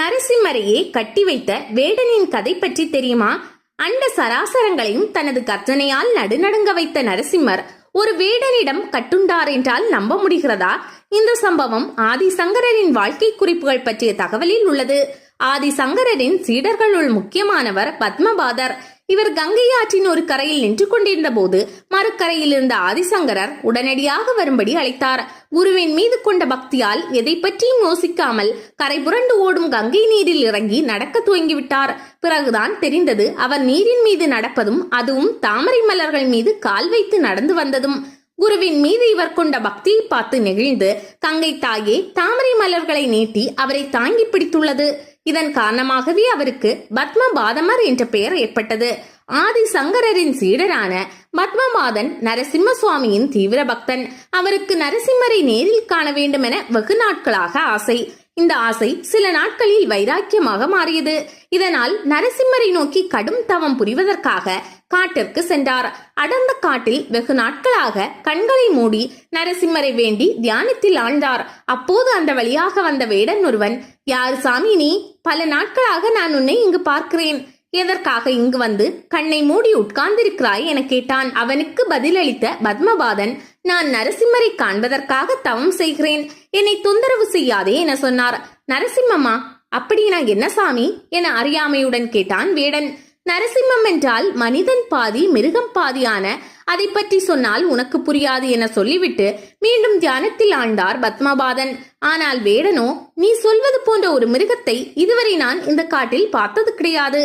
நரசிம்மரையே கட்டி வைத்த வேடனின் கதை பற்றி தெரியுமா? அண்ட சராசரங்களையும் தனது கர்ஜனையால் நடுநடுங்க வைத்த நரசிம்மர் ஒரு வேடனிடம் கட்டுண்டார் என்றால் நம்ப முடிகிறதா? இந்த சம்பவம் ஆதிசங்கரரின் வாழ்க்கை குறிப்புகள் பற்றிய தகவலில் உள்ளது. ஆதிசங்கரரின் சீடர்களுள் முக்கியமானவர் பத்மபாதர். இவர் கங்கை ஆற்றின் ஒரு கரையில் நின்று கொண்டிருந்த போது மறுக்கரையில் இருந்த ஆதிசங்கரர் உடனடியாக வரும்படி அழைத்தார். குருவின் மீது கொண்ட பக்தியால் எதை பற்றியும் யோசிக்காமல் கரை புரண்டு ஓடும் கங்கை நீரில் இறங்கி நடக்க துவங்கிவிட்டார். பிறகுதான் தெரிந்தது அவர் நீரின் மீது நடப்பதும் அதுவும் தாமரை மலர்கள் மீது கால் வைத்து நடந்து வந்ததும். குருவின் மீது இவர் கொண்ட பக்தியை பார்த்து நெகிழ்ந்து தங்கை தாயே தாமரை மலர்களை நீட்டி அவரை தாங்கி பிடித்துள்ளது. இதன் காரணமாகவே அவருக்கு பத்ம பாதமர் என்ற பெயர் ஏற்பட்டது. ஆதி சங்கரரின் சீடரான பத்மமாதன் நரசிம்ம சுவாமியின் தீவிர பக்தன் அவருக்கு நரசிம்மரை நேரில் காண வேண்டும் என வெகு நாட்களாக ஆசை. இந்த ஆசை சில நாட்களில் வைராக்கியமாக மாறியது. இதனால் நரசிம்மரை நோக்கி கடும் தவம் புரிவதற்காக காட்டிற்கு சென்றார். அடர்ந்த காட்டில் வெகு நாட்களாக கண்களை மூடி நரசிம்மரை வேண்டி தியானத்தில் ஆழ்ந்தார். அப்போது அந்த வழியாக வந்த வேடன் ஒருவன் யார் சாமி நீ? பல நாட்களாக நான் உன்னை இங்கு பார்க்கிறேன். எதற்காக இங்கு வந்து கண்ணை மூடி உட்கார்ந்திருக்கிறாய் என கேட்டான். அவனுக்கு பதிலளித்த பத்மபாதன் நான் நரசிம்மரை காண்பதற்காக தவம் செய்கிறேன். என்னை தொந்தரவு செய்யாதே என சொன்னார். நரசிம்மம்மா அப்படினா என்ன சாமி? என அறியாமையுடன் கேட்டான் வேடன். நரசிம்மம் என்றால் மனிதன் பாதி மிருகம் பாதியான அதை பற்றி சொன்னால் உனக்கு புரியாது என சொல்லிவிட்டு மீண்டும் தியானத்தில் ஆண்டார் பத்மபாதன். ஆனால் வேடனோ நீ சொல்வது போன்ற ஒரு மிருகத்தை இதுவரை நான் இந்த காட்டில் பார்த்தது கிடையாது.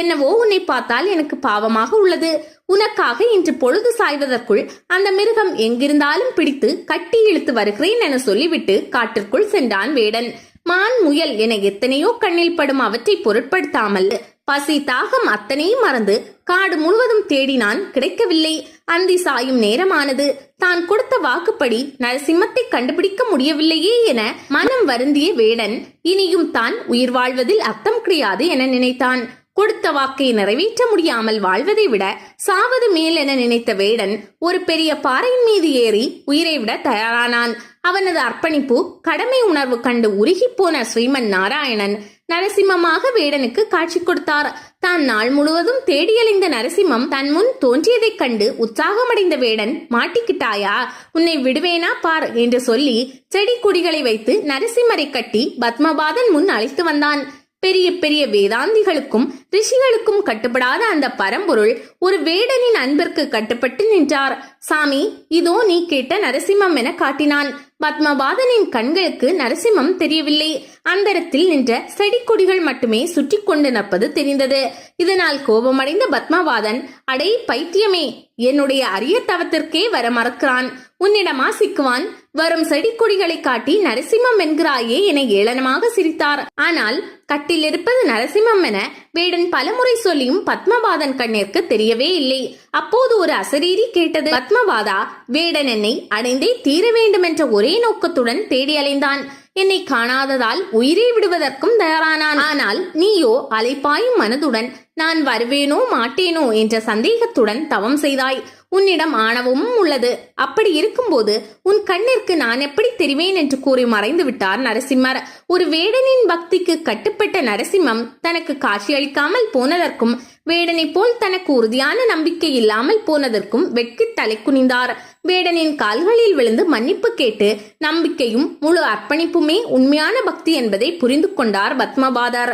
என்னவோ உன்னை பார்த்தால் எனக்கு பாவமாக உள்ளது. உனக்காக இன்று பொழுது சாய்வதற்குள் அந்த மிருகம் எங்கிருந்தாலும் பிடித்து கட்டி இழுத்து வருகிறேன் என சொல்லிவிட்டு காட்டிற்குள் சென்றான் வேடன். மான் முயல் என எத்தனையோ கண்ணில் படும் அவற்றை பொருட்படுத்தாமல் பசி தாகம் அத்தனையும் மறந்து காடு முழுவதும் தேடினான் கிடைக்கவில்லை. அந்தி சாயும் நேரமானது. தான் கொடுத்த வாக்குப்படி நரசிம்மத்தை கண்டுபிடிக்க முடியவில்லையே என மனம் வருந்திய வேடன் இனியும் தான் உயிர் வாழ்வதில் அர்த்தம் கிடையாது என நினைத்தான். கொடுத்த வாக்கை நிறைவேற்ற முடியாமல் வாழ்வதை விட சாவது மேல் என நினைத்த வேடன் ஒரு பெரிய பாறையின் மீது ஏறி உயிரை விட தயாரானான். அவனது அர்ப்பணிப்பு கடமை உணர்வு கண்டு உருகிப்போன ஸ்ரீமன் நாராயணன். நரசிம்மமாக வேடனுக்கு காட்சி கொடுத்தார். தான் நாள் முழுவதும் தேடியலைந்த நரசிம்மம் தன் முன் தோன்றியதைக் கண்டு உற்சாகமடைந்த வேடன் மாட்டிக்கிட்டாயா? உன்னை விடுவேனா பார் என்று சொல்லி செடி கொடிகளை வைத்து நரசிம்மரை கட்டி பத்மபாதன் முன் அழைத்து வந்தான். பெரிய பெரிய வேதாந்திகளுக்கும் ரிஷிகளுக்கும் கட்டுப்படாத அந்த பரம்பொருள் ஒரு வேடனின் அன்பிற்கு கட்டுப்பட்டு நின்றார். சாமி இதோ நீ கேட்ட நரசிம்மம் என காட்டினான். பத்மபாதனின் கண்களுக்கு நரசிம்மம் தெரியவில்லை. அந்தரத்தில் நின்ற செடிக்கொடிகள் மட்டுமே சுற்றி கொண்டு நப்பது தெரிந்தது. இதனால் கோபமடைந்த பத்மபாதன் அடே பைத்தியமே! என்னுடைய அரிய தவத்திற்கே வர மறக்கிறான். உன்னிடமா சிக்குவான் வரும் செடி கொடிகளை காட்டி நரசிம்மம் என்கிறாயே என ஏளனமாக சிரித்தார். ஆனால் கட்டில் இருப்பது நரசிம்மம் என வேடன் பலமுறை சொல்லியும் பத்மபாதன் கண்ணிற்கு தெரியவே இல்லை. அப்போது ஒரு அசரீரி கேட்டது பத்மபாதா வேடன் என்னை அடைந்தே தீர வேண்டும் என்ற ஒரே நோக்கத்துடன் தேடி அலைந்தான் என்னை காணாததால் உயிரை விடுவதற்கும் தயாரானான். ஆனால் நீயோ அலைப்பாயும் மனதுடன் நான் வருவேனோ மாட்டேனோ என்ற சந்தேகத்துடன் தவம் செய்தாய். உன்னிடம் ஆணவமும் உள்ளது. அப்படி இருக்கும்போது உன் கண்ணிற்கு நான் எப்படி தெரிவேன் என்று கூறி மறைந்து விட்டார் நரசிம்மர். ஒரு வேடனின் பக்திக்கு கட்டுப்பட்ட நரசிம்மம் தனக்கு காட்சியளிக்காமல் போனதற்கும் வேடனை போல் தனக்கு உறுதியான நம்பிக்கை இல்லாமல் போனதற்கும் வெட்கி தலை குனிந்தார். வேடனின் கால்களில் விழுந்து மன்னிப்பு கேட்டு நம்பிக்கையும் முழு அர்ப்பணிப்புமே உண்மையான பக்தி என்பதை புரிந்து கொண்டார் பத்மபாதர்.